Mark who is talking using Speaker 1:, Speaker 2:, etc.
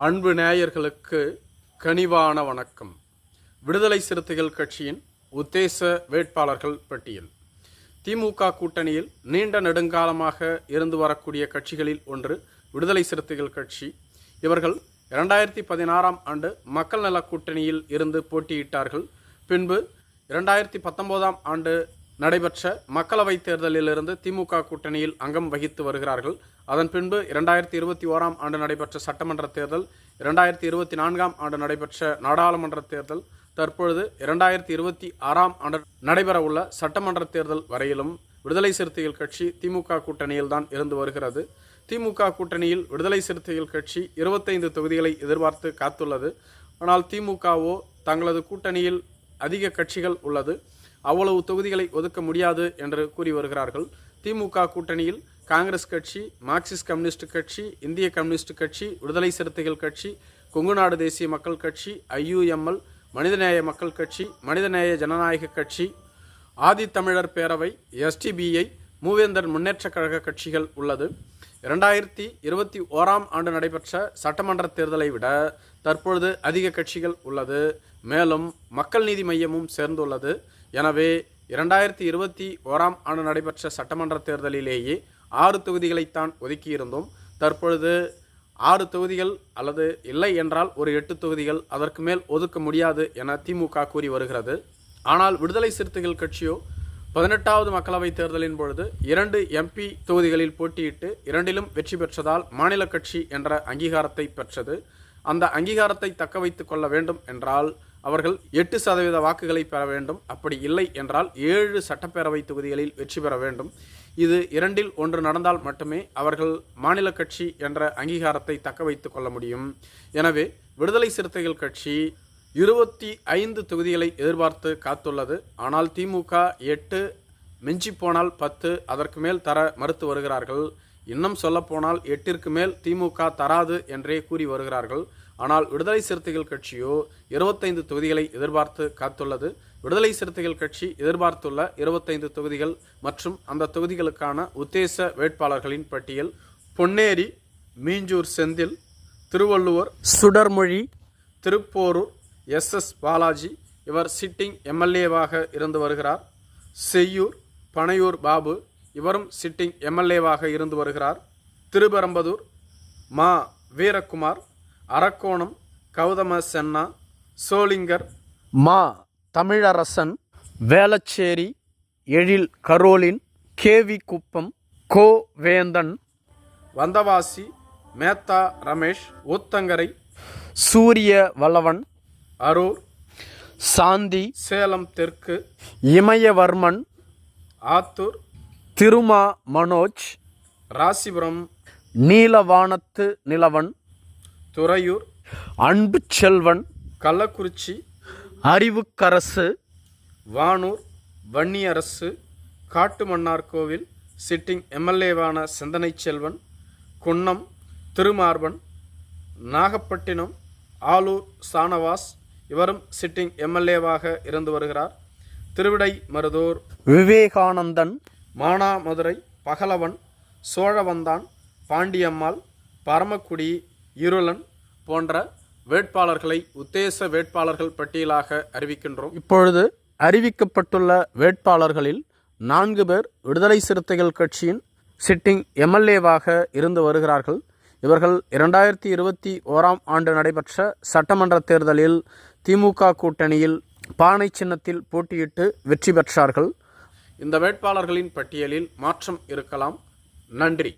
Speaker 1: அன்பு நேயர்களுக்கு கனிவான வணக்கம். விடுதலை சிறுத்தைகள் கட்சியின் உத்தேச வேட்பாளர்கள் பட்டியல். திமுக கூட்டணியில் நீண்ட நெடுங்காலமாக இருந்து வரக்கூடிய கட்சிகளில் ஒன்று விடுதலை சிறுத்தைகள் கட்சி. இவர்கள் இரண்டாயிரத்தி பதினாறாம் ஆண்டு மக்கள் நல கூட்டணியில் இருந்து போட்டியிட்டார்கள். பின்பு இரண்டாயிரத்தி பத்தொன்பதாம் ஆண்டு நடைபெற்ற மக்களவைத் தேர்தலிலிருந்து திமுக கூட்டணியில் அங்கம் வகித்து வருகிறார்கள். அதன் பின்பு இரண்டாயிரத்தி இருபத்தி ஓராம் ஆண்டு நடைபெற்ற சட்டமன்ற தேர்தல் இரண்டாயிரத்தி இருபத்தி நான்காம் ஆண்டு நடைபெற்ற நாடாளுமன்ற தேர்தல் தற்பொழுது இரண்டாயிரத்தி இருபத்தி ஆறாம் ஆண்டு நடைபெறவுள்ள சட்டமன்ற தேர்தல் வரையிலும் விடுதலை சிறுத்தைகள் கட்சி திமுக கூட்டணியில் தான் இருந்து வருகிறது. திமுக கூட்டணியில் விடுதலை சிறுத்தைகள் கட்சி இருபத்தைந்து தொகுதிகளை எதிர்பார்த்து காத்துள்ளது. ஆனால் திமுகவோ தங்களது கூட்டணியில் அதிக கட்சிகள் உள்ளது. அவ்வளவு தொகுதிகளை ஒதுக்க முடியாது என்று கூறி வருகிறார்கள். திமுக கூட்டணியில் காங்கிரஸ் கட்சி மார்க்சிஸ்ட் கம்யூனிஸ்ட் கட்சி இந்திய கம்யூனிஸ்ட் கட்சி விடுதலை சிறுத்தைகள் கட்சி கொங்குநாடு தேசிய மக்கள் கட்சி ஐயுஎம்எல் மனிதநேய மக்கள் கட்சி மனிதநேய ஜனநாயக கட்சி ஆதித்தமிழர் பேரவை எஸ்டிபிஐ மூவேந்தர் முன்னேற்றக் கழக கட்சிகள் உள்ளது. இரண்டாயிரத்தி இருபத்தி ஓராம் ஆண்டு நடைபெற்ற சட்டமன்ற தேர்தலை விட தற்பொழுது அதிக கட்சிகள் உள்ளது. மேலும் மக்கள் நீதி மையமும் சேர்ந்துள்ளது. எனவே இரண்டாயிரத்தி இருபத்தி ஓராம் ஆண்டு நடைபெற்ற சட்டமன்ற தேர்தலிலேயே ஆறு தொகுதிகளைத்தான் ஒதுக்கியிருந்தோம். தற்பொழுது ஆறு தொகுதிகள் அல்லது இல்லை என்றால் ஒரு எட்டு தொகுதிகள் அதற்கு மேல் ஒதுக்க முடியாது என திமுக கூறி வருகிறது. ஆனால் விடுதலை சிறுத்தைகள் கட்சியோ பதினெட்டாவது மக்களவைத் தேர்தலின் பொழுது இரண்டு எம்பி தொகுதிகளில் போட்டியிட்டு இரண்டிலும் வெற்றி பெற்றதால் மாநில கட்சி என்ற அங்கீகாரத்தை பெற்றது. அந்த அங்கீகாரத்தை தக்க வைத்து கொள்ள வேண்டும் என்றால் அவர்கள் எட்டு சதவீத வாக்குகளை பெற வேண்டும். அப்படி இல்லை என்றால் ஏழு சட்டப்பேரவை தொகுதிகளில் வெற்றி பெற வேண்டும். இது இரண்டில் ஒன்று நடந்தால் மட்டுமே அவர்கள் மாநில கட்சி என்ற அங்கீகாரத்தை தக்க வைத்து கொள்ள முடியும். எனவே விடுதலை சிறுத்தைகள் கட்சி இருபத்தி ஐந்து தொகுதிகளை எதிர்பார்த்து காத்துள்ளது. ஆனால் திமுக எட்டு மிஞ்சி போனால் பத்து அதற்கு மேல் தர மறுத்து வருகிறார்கள். இன்னும் சொல்லப்போனால் எட்டிற்கு மேல் திமுக தராது என்றே கூறி வருகிறார்கள். ஆனால் விடுதலை சிறுத்தைகள் கட்சியோ இருபத்தைந்து தொகுதிகளை எதிர்பார்த்து காத்துள்ளது. விடுதலை சிறுத்தைகள் கட்சி எதிர்பார்த்துள்ள இருபத்தைந்து தொகுதிகள் மற்றும் அந்த தொகுதிகளுக்கான உத்தேச வேட்பாளர்களின் பட்டியல் பொன்னேரி மீஞ்சூர் செந்தில் திருவள்ளுவர் சுடர்மொழி திருப்போரூர் எஸ். எஸ். பாலாஜி இவர் சிட்டிங் எம்எல்ஏவாக இருந்து வருகிறார். செய்யூர் பனையூர் பாபு இவரும் சிட்டிங் எம்எல்ஏவாக இருந்து வருகிறார். திருபெரம்பதூர் மா. வீரக்குமார் அரக்கோணம் கௌதம சென்னா சோளிங்கர் மா. தமிழரசன் வேளச்சேரி எழில் கரோலின் கேவி குப்பம் கோ வேந்தன் வந்தவாசி மேத்தா ரமேஷ் ஊத்தங்கரை சூரிய வல்லவன் அரூர் சாந்தி சேலம் தெற்கு இமயவர்மன் ஆத்தூர் திருமா மனோஜ் ராசிபுரம் நீலவானத்து நிலவன் துறையூர் அன்பு செல்வன் கள்ளக்குறிச்சி அறிவுக்கரசு. வானூர் வன்னியரசு காட்டுமன்னார்கோவில் சிட்டிங் எம்எல்ஏவான சிந்தனை செல்வன் குன்னம் திருமார்பன் நாகப்பட்டினம் ஆலூர் சானவாஸ் இவரும் சிட்டிங் எம்எல்ஏவாக இருந்து வருகிறார். திருவிடை மருதூர் விவேகானந்தன் மானாமதுரை பகலவன் சோழவந்தான் பாண்டியம்மாள் பரமக்குடி இருளன் போன்ற வேட்பாளர்களை உத்தேச வேட்பாளர்கள் பட்டியலாக அறிவிக்கின்றோம். இப்பொழுது அறிவிக்கப்பட்டுள்ள வேட்பாளர்களில் நான்கு பேர் விடுதலை சிறுத்தைகள் கட்சியின் சிட்டிங் எம்எல்ஏவாக இருந்து வருகிறார்கள். இவர்கள் இரண்டாயிரத்தி இருபத்தி ஓராம் ஆண்டு நடைபெற்ற சட்டமன்ற தேர்தலில் திமுக கூட்டணியில் பானை சின்னத்தில் போட்டியிட்டு வெற்றி பெற்றார்கள். இந்த வேட்பாளர்களின் பட்டியலில் மாற்றம் இருக்கலாம். நன்றி.